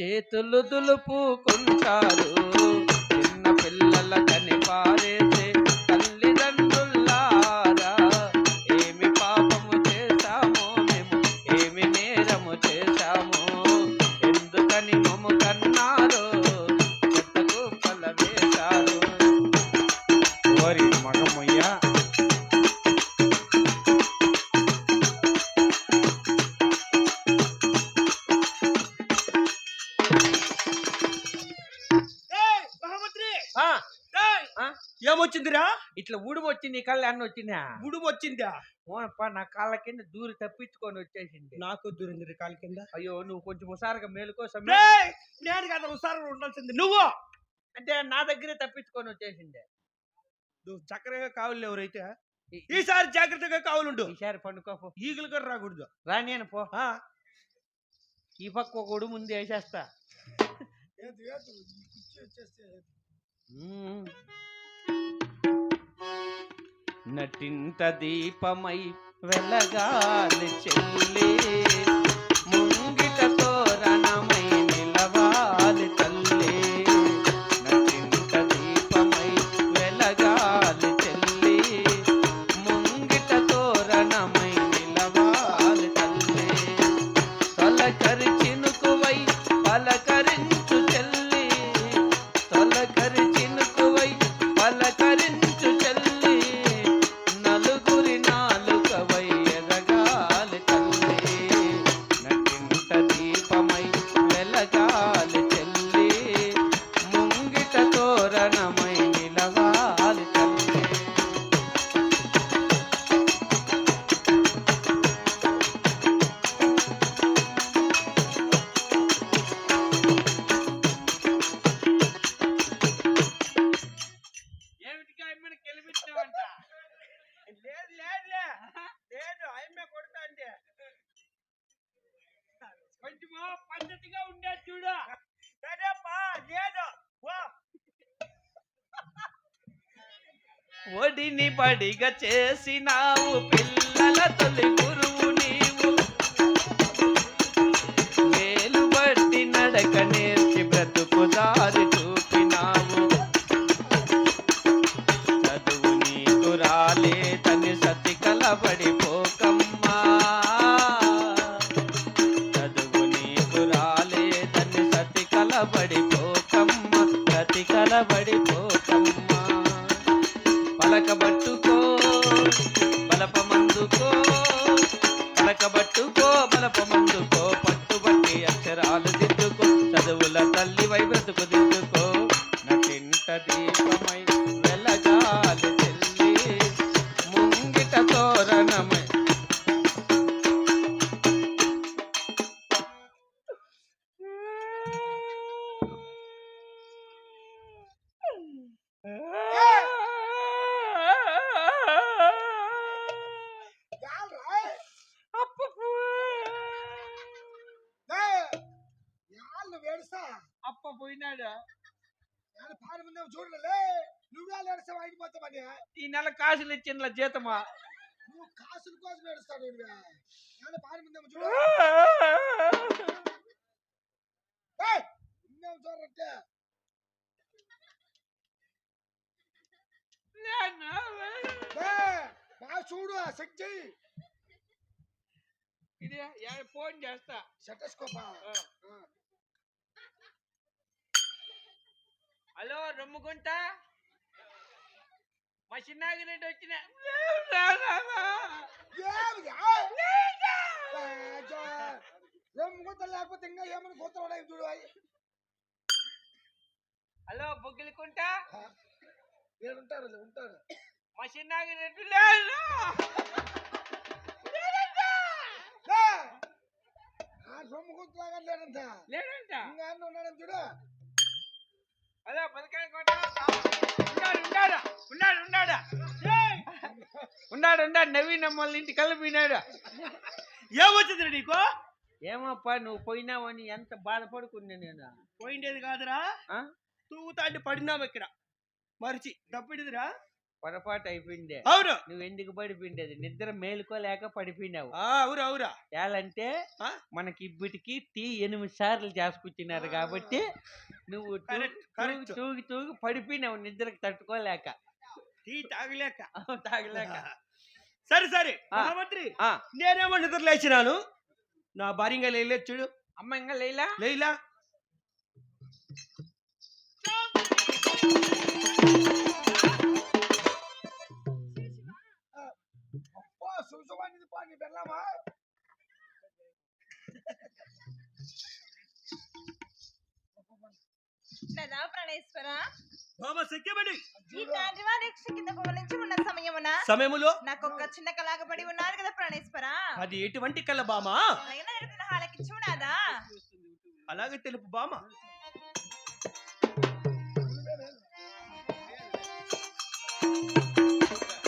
చేతులు దులుపుకుంటారు. చిన్న పిల్లల కనిపారేసే తల్లిదండ్రులారా ఏమి పాపము చేశామో మేము ఏమి నేరము చేశాము ఎందుకని మము కన్నారు చెత్తకు పల వేశారు. ఓరి ఇట్లా ఊడి వచ్చి నీ కళ్ళు అన్న వచ్చిందా గుడుము వచ్చిందా ఓనప్ప నా కాళ్ళ కింద దూరి తప్పించుకొని వచ్చేసింది నాకు దూరింది కాలి కింద అయ్యో నువ్వు కొంచెం హుషారుగా మేలుకో! నేను కదా ఉసారం ఉండాల్సింది నువ్వు అంటే నా దగ్గరే తప్పించుకొని వచ్చేసింది నువ్వు చక్కరగా కావులు ఎవరైతే ఈసారి జాగ్రత్తగా కావులుండు ఈసారి పండుకోపో ఈగలు కూడా రాకూడదు రాని అని పో. ఈ పక్క ఒక ఉడుము ముందు వేసేస్తా నటింత దీపమై వెలగాలి చెల్లే. ఏమిటిగా అమ్మని గెలిపించావంట లేదు లేదులే లేదు ఆయమ్మే కొడతా అంటే. కొంచెము పద్ధతిగా ఉండేది చూడు. సరేపా లేదు. వా. ఒడిని బడిగా చేసినావు పిల్లల తొలి కలబడి అప్ప పోయినాడు? పాలు ముందే చూడలే నువ్వే ఏడుస్తావు? ఆగిపోతామని ఈ నెల కాసులు ఇచ్చిన జీతమా? నువ్వు కాసుల కోసం ఏడుస్తావు నువ్వే నేను పాలు ముందే చూడ. బాగా చూడు చెక్ చెయ్యి. ఇది ఫోన్ చేస్తా. సెటస్కోపా హలో రమ్ముకుంట మా చిన్నాగిరెడ్డి వచ్చిన. రమ్ముకుంటా లేకపోతే ఇంకా ఏమని కూతురు చూడు అయ్యి హలో బొగ్గిలికుంట ఉంటారు ఉంటారు మా చిన్నాకి రెడ్డి లేదు గుర్తులాగా లేడంట లేడంట ఇంకా అన్న ఉన్నాడని చూడు. ఉన్నాడు ఉన్నాడు? నవీన్ వాళ్ళ ఇంటి కలిపినాడు ఏమొచ్చింది నీకు? ఏమప్పా నువ్వు పోయినావని ఎంత బాధపడుకున్నా నేను? పోయిండేది కాదురా? తూగుతాంటి పడినావు ఇక్కడ మరిచి తప్పిడిదిరా పొరపాటు అయిపోయిందే. అవును. నువ్వు ఎందుకు పడిపోయిండేది? నిద్ర మేలుకోలేక పడిపోయినావు. అవురా అవురా. ఎలాంటే? మనకి ఇప్పటికి టీ ఎనిమిది సార్లు చేసుకొచ్చినారు కాబట్టి నువ్వు. తూగి తూగి పడిపోయినావు నిద్రకు తట్టుకోలేక. టీ తాగలేక. తాగలేక. సరే సరే. ఆ. మహామంత్రి ఆ, నేనేమో నిద్ర లేచినాను. నా భార్యంగా లేలేదు చూడు. అమ్మ ఇంకా లేలా బెల్లమా ప్రాణేశ్వర. బాబా ఈ కింద పవలించి ఉన్న సమయమున సమయములో? నాకు ఒక చిన్న కలాగబడి ఉన్నారు కదా ప్రాణేశ్వర. అది ఎటువంటి కళ్ళ బామా? హాలకి చూడాదా? అలాగే తెలుపు బామ. నీకోసమెంతో